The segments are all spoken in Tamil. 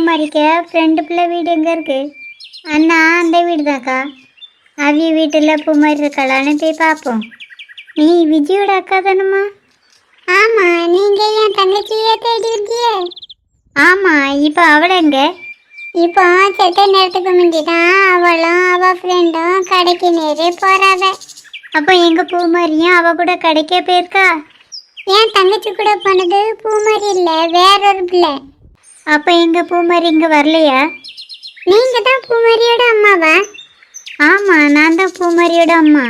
பூமாரிக்க ஃப்ரெண்டு பிள்ளை வீடு எங்கே இருக்கு? அண்ணா அந்த வீடு தாக்கா அவிய வீட்டில் பூமாரி இருக்கலான்னு போய் பார்ப்போம் நீ விஜயோட அக்கா தானம்மா? ஆமாம் நீங்கள் என் தங்கச்சியே தேடி இருக்கியே ஆமாம் இப்போ அவளை எங்க? இப்போ செத்த நேரத்துக்கு முந்தி தான் அவளும் அவள் ஃப்ரெண்டும் கடைக்கு நேரே போகிறாவ அப்போ எங்கள் பூமாரியும் அவ கூட கடைக்கே போயிருக்கா? என் தங்கச்சி கூட போனது பூமாரி இல்லை வேற ஒரு பிள்ளை. அப்போ எங்கள் பூமாரி இங்கே வரலையா? நீங்கள் தான் பூமாரியோட அம்மாவா? ஆமாம் நான் தான் பூமாரியோட அம்மா.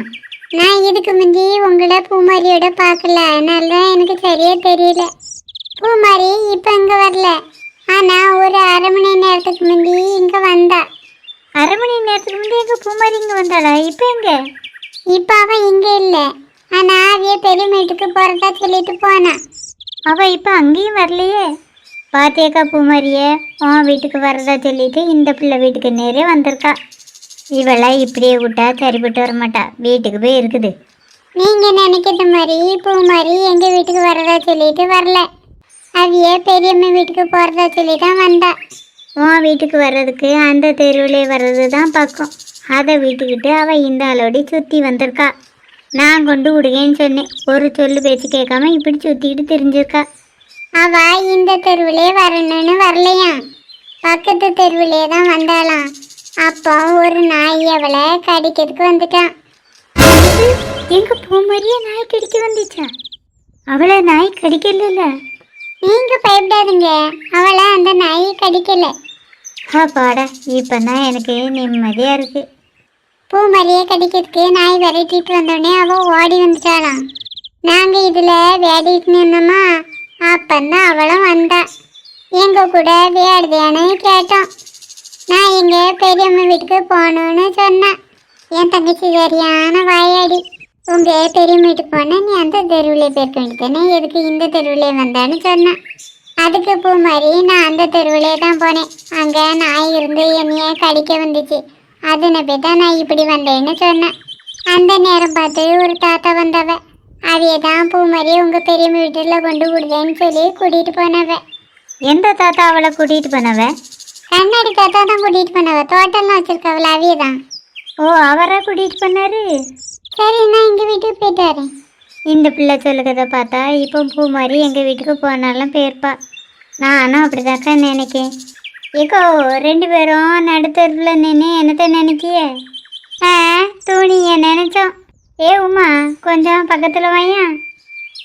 நான் இதுக்கு முந்தி உங்களை பூமாரியோட பார்க்கல. அதனால தான் எனக்கு சரியா தெரியல. பூமாரி இப்போ இங்கே வரல. ஆனால் ஒரு அரை மணி நேரத்துக்கு முந்தி இங்கே வந்தா. அரை மணி நேரத்துக்கு முந்தி எங்கள் பூமாரி இங்கே வந்தாளா? இப்போ எங்கே? இப்போ அவள் இங்கே இல்லை. ஆனால் அவைய பெரிய வீட்டுக்கு போகிறதா சொல்லிட்டு போனா. அவள் இப்போ அங்கேயும் வரலையே. பாத்தியக்கா பூமாரியே உன் வீட்டுக்கு வரதா சொல்லிட்டு இந்த பிள்ளை வீட்டுக்கு நேரே வந்திருக்கா. இவளை இப்படியே விட்டா சரிப்பட்டு வர மாட்டா வீட்டுக்கு போய் இருக்குது. நீங்க நினைக்கிற மாதிரி பூ மாதிரி எங்க வீட்டுக்கு வரதா சொல்லிட்டு வரல. அவிய பெரியம்மா வீட்டுக்கு போறதா சொல்லி தான் வந்தா. உன் வீட்டுக்கு வர்றதுக்கு அந்த தெருவிலே வர்றது தான் பக்கம். அதை வீட்டுக்கிட்டு அவ இந்த ஆளோடி சுத்தி வந்திருக்கா. நான் கொண்டு விடுங்கன்னு சொன்னேன். ஒரு சொல்லு பேச்சு கேட்காம இப்படி சுத்திக்கிட்டு தெரிஞ்சிருக்கா. அவ இந்த தெருவிலே வரணும்னு வரலையா பக்கத்து தெருவிலே தான் வந்தாளாம். அப்போ ஒரு நாய் அவளை கடிக்கிறதுக்கு வந்துட்டான். எங்க பூமாரியே நாய் கடிக்க வந்துச்சா? அவளை நாய் கடிக்கல நீங்க பயப்படாதீங்க. அவளை அந்த நாய் கடிக்கல. இப்போ தான் எனக்கு நிம்மதியாக இருக்கு. பூமரியை கடிக்கிறதுக்கு நாய் விரட்டிட்டு வந்தோடனே அவள் ஓடி வந்துட்டாளாம். நாங்கள் இதில் விளையாடிட்டு நின்னோமா? அப்பந்தான் அவளும் வந்தா. எங்க கூட விளையாடுதியான்னு கேட்டோம். நான் எங்க பெரியம்மா வீட்டுக்கு போகணும்னு சொன்னேன். என் தங்கச்சி சரியான வாயாடி. உங்க பெரியம்மா வீட்டுக்கு போனா நீ அந்த தெருவில் போயிருக்க வேண்டியதானே எதுக்கு இந்த தெருவிலே வந்தான்னு சொன்னேன். அதுக்கு பூ மாதிரி நான் அந்த தெருவிலே தான் போனேன். அங்கே நாய் இருந்து என்னைய கடிக்க வந்துச்சு. அதனை போய் தான் நான் இப்படி வந்தேன்னு சொன்னேன். அந்த நேரம் பார்த்து ஒரு தாத்தா வந்தவன் அதையே தான் பூ மாதிரி உங்க பெரியம்மா வீட்டில் கொண்டு விடுதேன்னு சொல்லி கூட்டிட்டு போனவ. எந்த தாத்தா அவளை கூட்டிட்டு போனவ? கண்ணாடி தாத்தா தான் கூட்டிட்டு போனவ. தோட்டம்லாம் வச்சிருக்கவள அவிய தான் ஓ அவரா கூட்டிட்டு போனாரு? சரி நான் எங்க வீட்டுக்கு போயிட்டு வரேன். இந்த பிள்ளை சொல்லுறத பார்த்தா இப்போ பூ மாதிரி எங்கள் வீட்டுக்கு போனாலும் போயிருப்பா. நானும் அப்படிதாக்கா நினைக்கேன். ஏக்கோ ரெண்டு பேரும் நடுத்தருவில் நின்று என்னத்த நினைக்கிய ஆ தூணிய நினைச்சோம். ஏ உமா கொஞ்சம் பக்கத்தில் வாயா?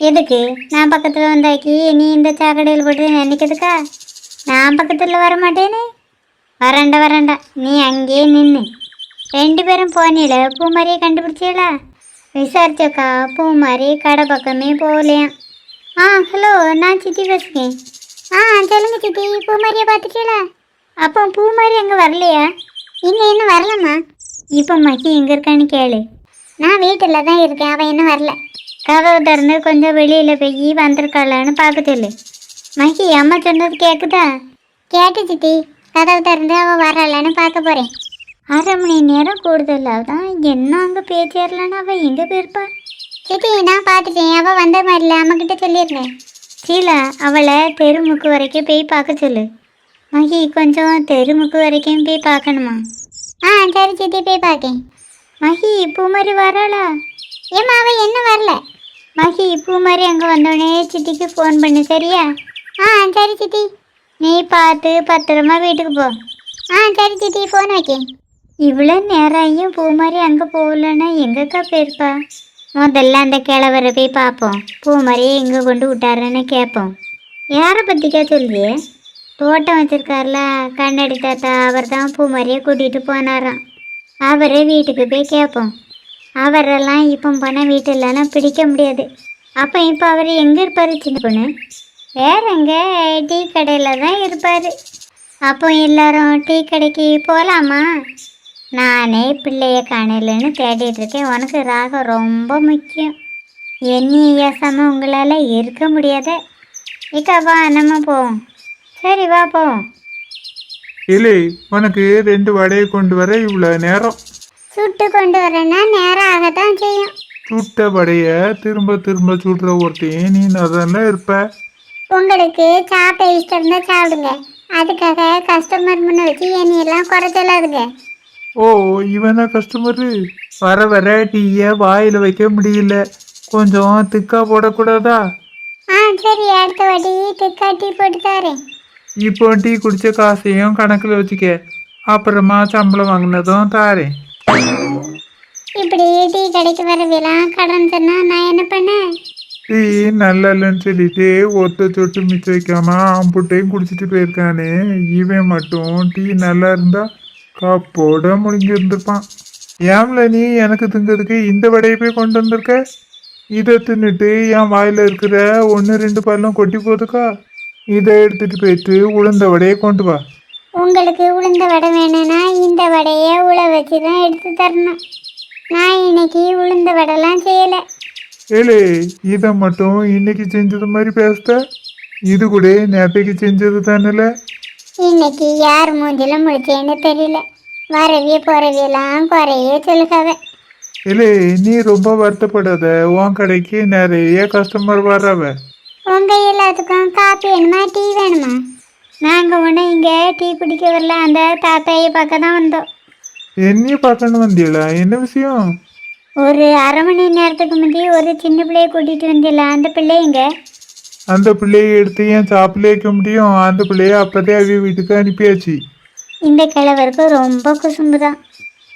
எதுக்கு? நான் பக்கத்தில் வந்தாக்கி நீ இந்த சாக்கடையில் போட்டு நினைக்கிறதுக்கா? நான் பக்கத்தில் வர மாட்டேனே வரண்டா வரண்டா நீ அங்கேயே நின்று ரெண்டு பேரும் போனியில் பூமாரியை கண்டுபிடிச்சியலா? விசாரிச்சக்கா பூமாரி கடை பக்கமே போகலையாம். ஆ ஹலோ நான் சித்தி பேசுகிறேன். ஆ சொல்லுங்கள் சித்தி பூமாரியை பார்த்துட்டீங்களா? அப்போ பூமாரி அங்கே வரலையா? இங்கே இன்னும் வரலம்மா. இப்போ மகி எங்கே இருக்கான்னு கேளு. நான் வீட்டில் தான் இருக்கேன். அவன் இன்னும் வரல. கதவு திறந்து கொஞ்சம் வெளியில் போய் வந்திருக்காளான்னு பார்க்க சொல்லு. மகி அம்மா சொன்னது கேட்குதா கேட்டு சித்தி. கதவு திறந்து அவள் வரலான்னு பார்க்க போகிறேன் அரை மணி நேரம் கூடுதலாக தான் என்ன அங்கே பேச்சேரலன்னு அவள் எங்கே போயிருப்பா. சித்தி நான் பார்த்துட்டேன். அவள் வந்த மாதிரி இல்லை அம்மக்கிட்ட சொல்லியிருந்தேன். சீலா அவளை தெருமுக்கு வரைக்கும் போய் பார்க்க சொல்லு. மகி கொஞ்சம் தெருமுக்கு வரைக்கும் போய் பார்க்கணுமா? ஆ சரி சித்தி போய் பார்க்கேன். மகி பூமாரி வராளா? ஏம்மா அவள் என்ன வரல? மகி பூமாரி அங்கே வந்தோடனே சித்திக்கு ஃபோன் பண்ணு சரியா? ஆ சரி சித்தி. நீ பார்த்து பத்திரமா வீட்டுக்கு போ. ஆ சரி சித்தி ஃபோன் வைக்கேன். இவ்வளோ நேரம் பூமாரி அங்கே போகலன்னா எங்கக்கா போயிருப்பா? முதல்ல அந்த கிழவரை போய் பார்ப்போம். பூமாரி எங்கே கொண்டு விட்டாருன்னு கேட்போம். யாரை பற்றிக்கா சொல்லியே? தோட்டம் வச்சிருக்கார்ல கண்ணாடி தாத்தா அவர் தான் பூமாரியை கூட்டிகிட்டு போனாராம். அவரை வீட்டுக்கு போய் கேட்போம். அவரெல்லாம் இப்போ போனால் வீட்டிலலாம் பிடிக்க முடியாது. அப்போ இப்போ அவர் எங்கே இருப்பார் சின்ன பொண்ணு? வேற எங்கே? டீ கடையில் தான் இருப்பார். அப்போ எல்லாரும் டீ கடைக்கு போகலாமா? நானே பிள்ளைய காணலன்னு தேடிட்டு இருக்கேன். உனக்கு ராகம் ரொம்ப முக்கியம். என்னி ஏசாமல் உங்களால் இருக்க முடியாத. இக்கா வா நம்ம போவோம். சரி வா போவோம். இல்லை உனக்கு ரெண்டு வடையை கொண்டு வர இவ்வளோ நேரம்? சுட்டு கொண்டு வரேன்னா நேரம் ஆகத்தான் செய்யும். சுட்ட வடைய திரும்ப திரும்ப சுடுற ஒருத்தையும் நீ நல்லா இருப்ப? உங்களுக்கு சாப்பிட இஷ்டம் இருந்தால் சாப்பிடுங்க. அதுக்காக கஸ்டமர் முன்ன வச்சு என்னையெல்லாம் குறை சொல்லாதுங்க. ஓ இவனா கஸ்டமரு வர வர டீயை வாயில் வைக்க முடியல. கொஞ்சம் திக்கா போடக்கூடாதா? ஆ சரி அடுத்த வாட்டி திக்கா டீ போட்டு தரேன். இப்போ டீ குடிச்ச காசையும் கணக்கில் வச்சுக்க அப்புறமா சம்பளம் வாங்கினதும் தாரேன் இப்படி டீ கடைக்கு வரவெல்லாம் கடன் சொன்னா நான் என்ன பண்ணேன் டீ நல்லா இல்லைன்னு சொல்லிட்டு ஒத்த சொட்டு மிச்சம் வைக்காம ஆம்புட்டையும் குடிச்சிட்டு போயிருக்கானே இவன் மட்டும் டீ நல்லா இருந்தா கப்போட முடிஞ்சிருந்திருப்பான் ஏம்ல நீ எனக்கு திங்கிறதுக்கு இந்த வடையை போய் கொண்டு வந்திருக்க இதை தின்னுட்டு என் வாயில இருக்கிற ஒன்று ரெண்டு பல்லும் கொட்டி போதுக்கா இதை எடுத்துட்டு போயிட்டு உளுந்த வடையை கொண்டு வா. உங்களுக்கு உளுந்த வடை வேணும்னா இந்த வடையை உள வச்சு தான் எடுத்து தரணும். நான் இன்னைக்கு உளுந்த வடைலாம் செய்யலை. ஏலே இதை மட்டும் இன்னைக்கு செஞ்சது மாதிரி பேசுத. இது கூட நேற்றைக்கு செஞ்சது தானே இன்னைக்கு யார் மூஞ்சில முடிச்சேன்னு தெரியல. வரவிய போறவியெல்லாம் குறைய சொல்லுகாவ. இல்லை நீ ரொம்ப வருத்தப்படாத. உன் கடைக்கு நிறைய கஸ்டமர் வர்றவ. உங்க எல்லாத்துக்கும் காப்பி வேணுமா டீ வேணுமா? நாங்கள் ஒன்று இங்கே டீ குடிக்க வரல அந்த தாத்தாயை பார்க்க தான் வந்தோம். என்னைய பார்க்கணும் வந்தீங்களா என்ன விஷயம்? ஒரு அரை மணி நேரத்துக்கு முந்தி ஒரு சின்ன பிள்ளைய கூட்டிகிட்டு வந்தில்ல அந்த பிள்ளைங்க அந்த பிள்ளைய எடுத்து ஏன் சாப்பிட வைக்க முடியும். அந்த பிள்ளைய அப்பதே அவி வீட்டுக்கு அனுப்பியாச்சு. இந்த கிழவருக்கு ரொம்ப குசும்பு தான்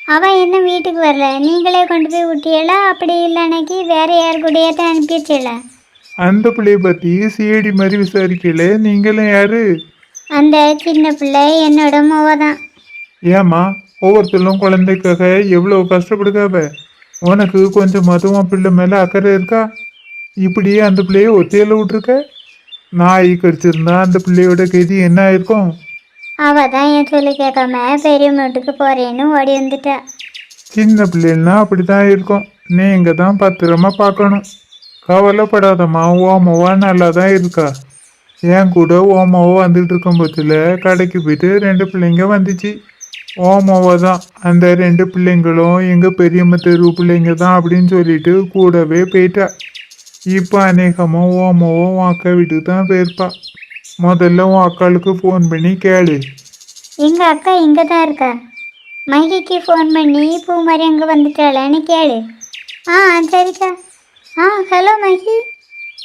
அவன் இன்னும் வீட்டுக்கு வரல? நீங்களே கொண்டு போய் விட்டியலா அப்படி இல்லைனாக்கி வேற யார் கூடயாத்த அனுப்பி வச்சிடல அந்த பிள்ளைய பத்தி சிஐடி மாதிரி விசாரிக்கல. நீங்களும் யாரு? அந்த சின்ன பிள்ளை என்னோட மோவ தான். ஏம்மா ஒவ்வொருத்தரும் குழந்தைக்காக எவ்வளோ கஷ்டப்படுக்காவ? உனக்கு கொஞ்சம் மதுவம் பிள்ளை மேலே அக்கறை இருக்கா? இப்படி அந்த பிள்ளைய ஒத்தையில விட்டுருக்க? நாய் கடிச்சிருந்தா அந்த பிள்ளையோட கதி என்ன ஆயிருக்கும்? அவ தான் என் சொல்லி கேட்காம பெரிய வீட்டுக்கு போறேன்னு ஓடி வந்துட்டா. சின்ன பிள்ளைன்னா அப்படிதான் இருக்கும். நீங்க தான் பத்திரமா பார்க்கணும். கவலைப்படாதம்மா ஓமவா நல்லா தான் இருக்கா? என் கூட ஓமாவோ வந்துட்டு இருக்கும் போதில் கடைக்கு போயிட்டு ரெண்டு பிள்ளைங்க வந்துச்சு. ஓமாவோ தான் அந்த ரெண்டு பிள்ளைங்களும் எங்கள் பெரியம்மா தெரு பிள்ளைங்க தான் அப்படின்னு சொல்லிட்டு கூடவே போயிட்டா. இப்போ அநேகமாக ஓமாவோ உன் அக்கா வீட்டுக்கு தான் போயிருப்பா. முதல்ல உன் அக்காளுக்கு ஃபோன் பண்ணி கேளு. எங்கள் அக்கா இங்கே தான் இருக்கா? மகிக்கு ஃபோன் பண்ணி பூ மாதிரி அங்கே வந்துட்டாளான்னு கேளு. ஆ சரிக்கா. ஆ ஹலோ மகி.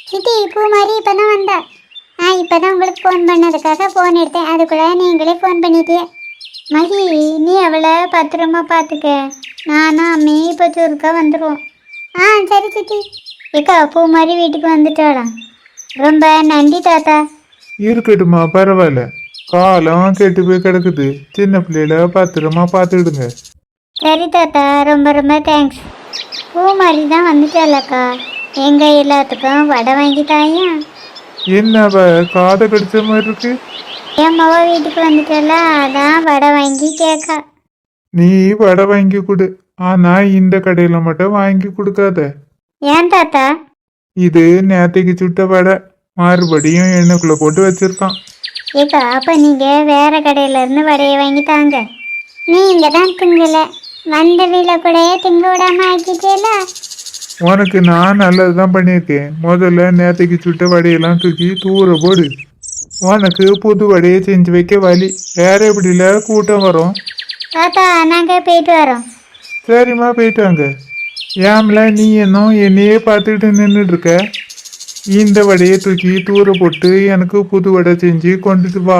சிட்டி பூ மாதிரி இப்போ தான் வந்தா. ஆ இப்போ தான் உங்களுக்கு ஃபோன் பண்ணதுக்காக ஃபோன் எடுத்தேன். அதுக்குள்ள நீங்களே ஃபோன் பண்ணிட்டியே. மகி நீ அவளை பத்திரமா பார்த்துக்க. நானும் அம்மையும் இப்போ சுருக்கா வந்துடுவோம் ஆ சரி சிட்டி ஏக்கா பூ மாதிரி வீட்டுக்கு வந்துட்டாளாம் ரொம்ப நன்றி தாத்தா. இருக்கட்டுமா பரவாயில்ல. காலம் கெட்டு போய் கிடக்குது. சின்ன பிள்ளையில பத்திரமா பார்த்துடுங்க சரி தாத்தா ரொம்ப ரொம்ப தேங்க்ஸ் பூ மாதிரி தான் வந்துட்டாலக்கா எங்க எல்லாத்துக்கும் வடை வாங்கி தாயா என்ன அவ காதை கடிச்ச மாதிரி இருக்கு? என் மவ வீட்டுக்கு வந்துட்டல அதான் வடை வாங்கி கேட்கா நீ வடை வாங்கி கொடு. ஆனா இந்த கடையில மட்டும் வாங்கி கொடுக்காத. ஏன் தாத்தா? இது நேத்தைக்கு சுட்ட வடை. மறுபடியும் எண்ணெய்க்குள்ள போட்டு வச்சிருக்கான். ஏக்கா அப்ப நீங்க வேற கடையில இருந்து வடையை வாங்கி தாங்க. நீங்க தான் திங்கல. வந்த வீல கூட திங்க விடாம ஆக்கிட்டேல? உனக்கு நான் நல்லதுதான் பண்ணியிருக்கேன். முதல்ல நேத்தைக்கு சுட்ட வடையெல்லாம் தூக்கி தூர போடு. உனக்கு புது வடையை செஞ்சு வைக்க வழி. வேற எப்படில கூட்டம் வரும்? தாத்தா நாங்க போயிட்டு வரோம். சரிம்மா போயிட்டாங்க ஏம்ல நீ இன்னும் என்னையே பார்த்துக்கிட்டு நின்றுட்டு இருக்க? இந்த வடையை தூக்கி தூர போட்டு எனக்கு புது வடை செஞ்சு கொண்டுட்டு வா.